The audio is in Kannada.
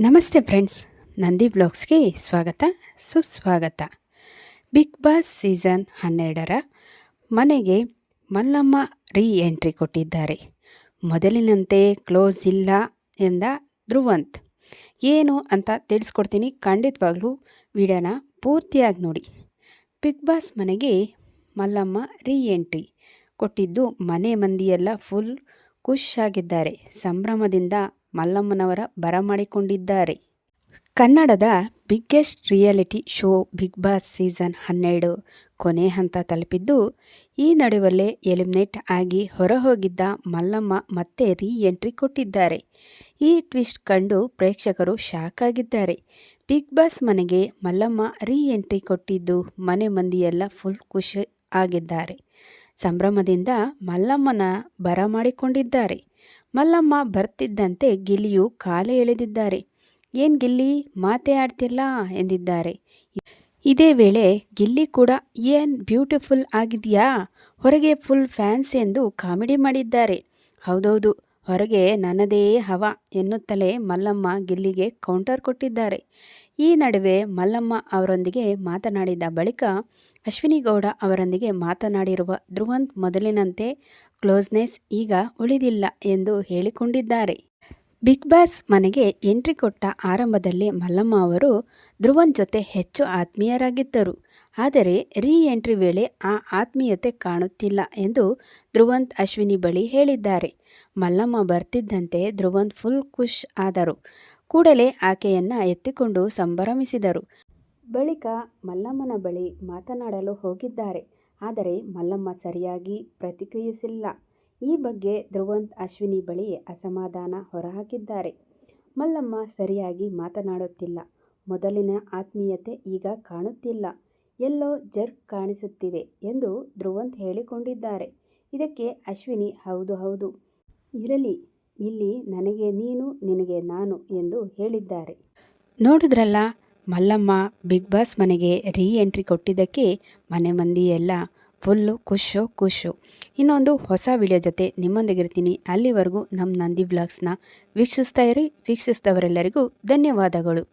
ನಮಸ್ತೆ ಫ್ರೆಂಡ್ಸ್, ನಂದಿ ಬ್ಲಾಗ್ಸ್ಗೆ ಸ್ವಾಗತ, ಸುಸ್ವಾಗತ. ಬಿಗ್ ಬಾಸ್ ಸೀಸನ್ ಹನ್ನೆರಡರ ಮನೆಗೆ ಮಲ್ಲಮ್ಮ ರೀ ಎಂಟ್ರಿ ಕೊಟ್ಟಿದ್ದಾರೆ. ಮೊದಲಿನಂತೆ ಕ್ಲೋಸ್ ಇಲ್ಲ ಎಂದ ಧ್ರುವಂತ್. ಏನು ಅಂತ ತಿಳಿಸ್ಕೊಡ್ತೀನಿ ಖಂಡಿತವಾಗ್ಲೂ ವಿಡಿಯೋನ ಪೂರ್ತಿಯಾಗಿ ನೋಡಿ. ಬಿಗ್ ಬಾಸ್ ಮನೆಗೆ ಮಲ್ಲಮ್ಮ ರೀ ಎಂಟ್ರಿ ಕೊಟ್ಟಿದ್ದು ಮನೆ ಮಂದಿಯೆಲ್ಲ ಫುಲ್ ಖುಷ್ ಆಗಿದ್ದಾರೆ ಸಂಭ್ರಮದಿಂದ ಮಲ್ಲಮ್ಮನವರ ಬರಮಾಡಿಕೊಂಡಿದ್ದಾರೆ. ಕನ್ನಡದ biggest reality show Big Boss season ಹನ್ನೆರಡು ಕೊನೆ ಹಂತ ತಲುಪಿದ್ದು, ಈ ನಡುವಲ್ಲೇ ಎಲಿಮಿನೇಟ್ ಆಗಿ ಹೊರಹೋಗಿದ್ದ ಮಲ್ಲಮ್ಮ ಮತ್ತೆ ರೀ ಎಂಟ್ರಿ ಕೊಟ್ಟಿದ್ದಾರೆ. ಈ ಟ್ವಿಸ್ಟ್ ಕಂಡು ಪ್ರೇಕ್ಷಕರು ಶಾಕ್ ಆಗಿದ್ದಾರೆ. ಬಿಗ್ ಬಾಸ್ ಮನೆಗೆ ಮಲ್ಲಮ್ಮ ರೀ ಎಂಟ್ರಿ ಕೊಟ್ಟಿದ್ದು ಮನೆ ಮಂದಿಯೆಲ್ಲ ಫುಲ್ ಖುಷಿ ಆಗಿದ್ದಾರೆ. ಸಂಭ್ರಮದಿಂದ ಮಲ್ಲಮ್ಮನ ಬರಮಾಡಿಕೊಂಡಿದ್ದಾರೆ ಮಲ್ಲಮ್ಮ ಬರ್ತಿದ್ದಂತೆ ಗಿಲಿಯು ಕಾಲು ಎಳೆದಿದ್ದಾರೆ. ಏನ್ ಗಿಲ್ಲಿ, ಮಾತೇ ಆಡ್ತಿಲ್ಲ ಎಂದಿದ್ದಾರೆ. ಇದೇ ವೇಳೆ ಗಿಲ್ಲಿ ಕೂಡ, ಏನ್, ಬ್ಯೂಟಿಫುಲ್ ಆಗಿದೆಯಾ? ಹೊರಗೆ ಫುಲ್ ಫ್ಯಾನ್ಸ್ ಎಂದು ಕಾಮಿಡಿ ಮಾಡಿದ್ದಾರೆ. ಹೌದೌದು ಹೊರಗೆ ನನ್ನದೇ ಹವ ಎನ್ನುತ್ತಲೇ ಮಲ್ಲಮ್ಮ ಗಿಲ್ಲಿಗೆ ಕೌಂಟರ್ ಕೊಟ್ಟಿದ್ದಾರೆ. ಈ ನಡುವೆ ಮಲ್ಲಮ್ಮ ಅವರೊಂದಿಗೆ ಮಾತನಾಡಿದ ಬಳಿಕ ಅಶ್ವಿನಿ ಗೌಡ ಅವರೊಂದಿಗೆ ಮಾತನಾಡಿರುವ ಧ್ರುವಂತ್ ಮೊದಲಿನಂತೆ ಕ್ಲೋಸ್ನೆಸ್ ಈಗ ಉಳಿದಿಲ್ಲ ಎಂದು ಹೇಳಿಕೊಂಡಿದ್ದಾರೆ. ಬಿಗ್ ಬಾಸ್ ಮನೆಗೆ ಎಂಟ್ರಿ ಕೊಟ್ಟ ಆರಂಭದಲ್ಲಿ ಮಲ್ಲಮ್ಮ ಅವರು ಧ್ರುವನ್ ಜೊತೆ ಹೆಚ್ಚು ಆತ್ಮೀಯರಾಗಿದ್ದರು. ಆದರೆ ರೀ ಎಂಟ್ರಿ ವೇಳೆ ಆ ಆತ್ಮೀಯತೆ ಕಾಣುತ್ತಿಲ್ಲ ಎಂದು ಧ್ರುವಂತ್ ಅಶ್ವಿನಿ ಬಳಿ ಹೇಳಿದ್ದಾರೆ. ಮಲ್ಲಮ್ಮ ಬರ್ತಿದ್ದಂತೆ ಧ್ರುವಂತ್ ಫುಲ್ ಖುಷ್ ಆದರು. ಕೂಡಲೇ ಆಕೆಯನ್ನ ಎತ್ತಿಕೊಂಡು ಸಂಭ್ರಮಿಸಿದರು. ಬಳಿಕ ಮಲ್ಲಮ್ಮನ ಬಳಿ ಮಾತನಾಡಲು ಹೋಗಿದ್ದಾರೆ. ಆದರೆ ಮಲ್ಲಮ್ಮ ಸರಿಯಾಗಿ ಪ್ರತಿಕ್ರಿಯಿಸಿಲ್ಲ. ಈ ಬಗ್ಗೆ ಧ್ರುವಂತ್ ಅಶ್ವಿನಿ ಬಳಿ ಅಸಮಾಧಾನ ಹೊರಹಾಕಿದ್ದಾರೆ. ಮಲ್ಲಮ್ಮ ಸರಿಯಾಗಿ ಮಾತನಾಡುತ್ತಿಲ್ಲ. ಮೊದಲಿನ ಆತ್ಮೀಯತೆ ಈಗ ಕಾಣುತ್ತಿಲ್ಲ. ಎಲ್ಲೋ ಜರ್ಕ್ ಕಾಣಿಸುತ್ತಿದೆ ಎಂದು ಧ್ರುವಂತ್ ಹೇಳಿಕೊಂಡಿದ್ದಾರೆ. ಇದಕ್ಕೆ ಅಶ್ವಿನಿ ಹೌದು ಹೌದು. ಇರಲಿ, ಇಲ್ಲಿ ನನಗೆ ನೀನು, ನಿನಗೆ ನಾನು ಎಂದು ಹೇಳಿದ್ದಾರೆ. ನೋಡಿದ್ರಲ್ಲ, ಮಲ್ಲಮ್ಮ ಬಿಗ್ ಬಾಸ್ ಮನೆಗೆ ರೀ ಎಂಟ್ರಿ ಕೊಟ್ಟಿದ್ದಕ್ಕೆ ಮನೆ ಮಂದಿ ಎಲ್ಲ ಫುಲ್ಲು ಖುಷು ಖುಷು ಇನ್ನೊಂದು ಹೊಸ ವಿಡಿಯೋ ಜೊತೆ ನಿಮ್ಮೊಂದಿಗಿರ್ತೀನಿ. ಅಲ್ಲಿವರೆಗೂ ನಮ್ಮ ನಂದಿ ಬ್ಲಾಗ್ಸ್ನ ವೀಕ್ಷಿಸ್ತಾ ಇರಿ, ವೀಕ್ಷಿಸಿದವರೆಲ್ಲರಿಗೂ ಧನ್ಯವಾದಗಳು.